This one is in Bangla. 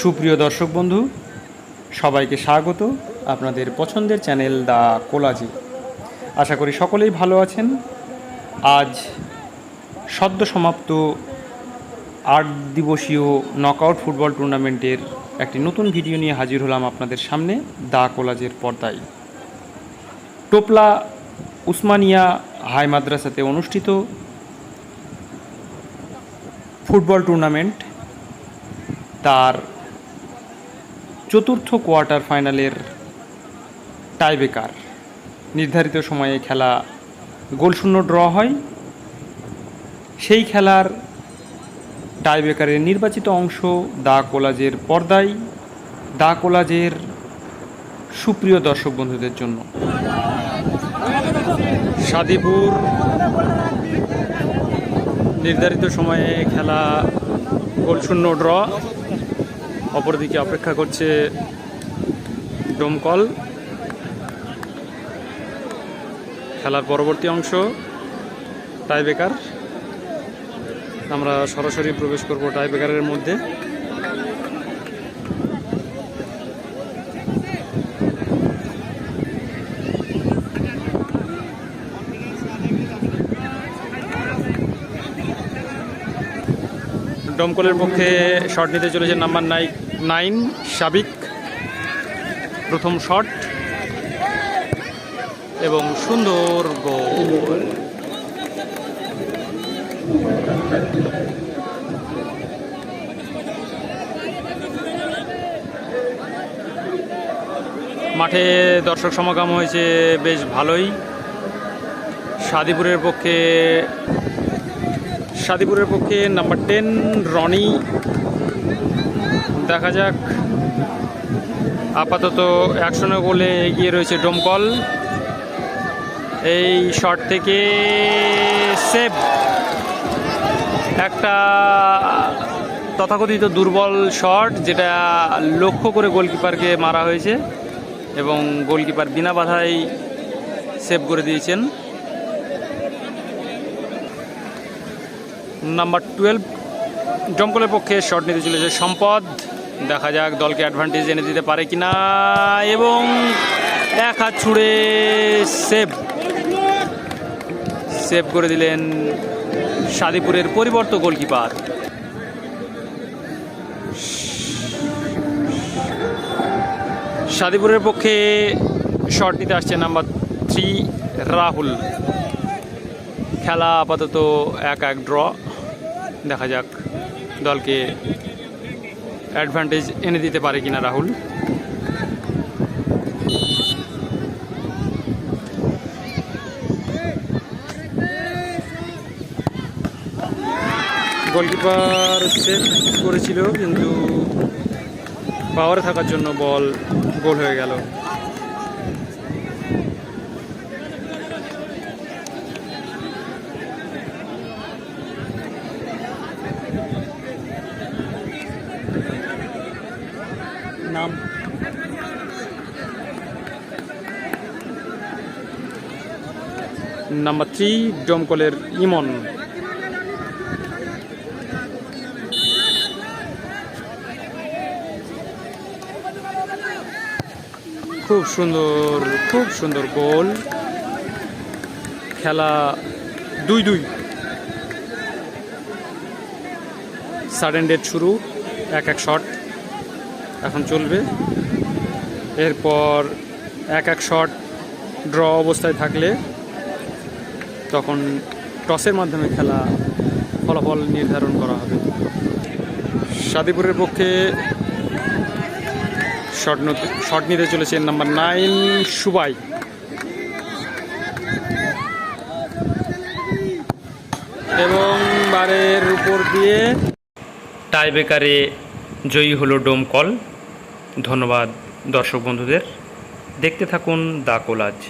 সুপ্রিয় দর্শক বন্ধু, সবাইকে স্বাগত আপনাদের পছন্দের চ্যানেল দ্য কোলাজি। আশা করি সকলেই ভালো আছেন। আজ সদ্য সমাপ্ত আট দিবসীয় নকআউট ফুটবল টুর্নামেন্টের একটি নতুন ভিডিও নিয়ে হাজির হলাম আপনাদের সামনে দা কোলাজের পর্দায়। টোপলা উসমানিয়া হাই মাদ্রাসাতে অনুষ্ঠিত ফুটবল টুর্নামেন্ট তার চতুর্থ কোয়ার্টার ফাইনালের টাইবেকার নির্ধারিত সময়ে খেলা গোলশূন্য ড্র হয়। সেই খেলার টাইবেকারের নির্বাচিত অংশ দা কোলাজের পর্দায়। দা কোলাজের সুপ্রিয় দর্শক বন্ধুদের জন্য। সাদিপুর নির্ধারিত সময়ে খেলা গোলশূন্য ড্র। অপরদিকে অপেক্ষা করছে ডোমকল। খেলার পরবর্তী অংশ টাইবেকার আমরা সরাসরি প্রবেশ করব টাইবেকারের মধ্যে। ডমকলের পক্ষে শট নিতে চলেছে নাম্বার নাইন। নাইন, সাবিক, প্রথম শট এবং সুন্দর গোল। মাঠে দর্শক সমাগম হয়েছে বেশ ভালোই। সাদিপুরের পক্ষে সাদিপুরের পক্ষে নাম্বার টেন রনি দেখা যাক। আপাতত একশনে গোলে এগিয়ে রয়েছে ডোমকল। এই শট থেকে সেভ। একটা তথাকথিত দুর্বল শট যেটা লক্ষ্য করে গোলকিপারকে মারা হয়েছে এবং গোলকিপার বিনা বাধাই সেভ করে দিয়েছেন। নাম্বার টুয়েলভ, ডমকলের পক্ষে শট নিতে চলেছে সম্পদ। দেখা যাক দলকে অ্যাডভান্টেজ এনে দিতে পারে কিনা। এবং এক হাত ছুঁড়ে সেভ। সেভ করে দিলেন সাদিপুরের পরিবর্ত গোলকিপার। সাদিপুরের পক্ষে শট নিতে আসছে নাম্বার থ্রি রাহুল। খেলা আপাতত এক এক ড্র দেখা যাক দলকে অ্যাডভান্টেজ এনে দিতে পারে কিনা রাহুল? গোলকিপার সেভ করেছিল, কিন্তু পাওয়ারে থাকার জন্য বল গোল হয়ে গেল। নাম্বার থ্রি, ডমকলের ইমন। খুব সুন্দর খুব সুন্দর গোল। খেলা দুই দুই। সাডেন ডেট শুরু, এক এক শট। এখন চলবে। এরপর এক এক শট ড্র অবস্থায় থাকলে তখন টসের মাধ্যমে খেলা ফলাফল নির্ধারণ করা হবে। সাদিপুরের পক্ষে শট শট নিতে চলেছে নাম্বার নাইন সুবাই। এবং বারের উপর দিয়ে টাই টাইবেকারে জয়ী হলো ডোমকল ধন্যবাদ দর্শক বন্ধুদের। দেখতে থাকুন দা কোলাজ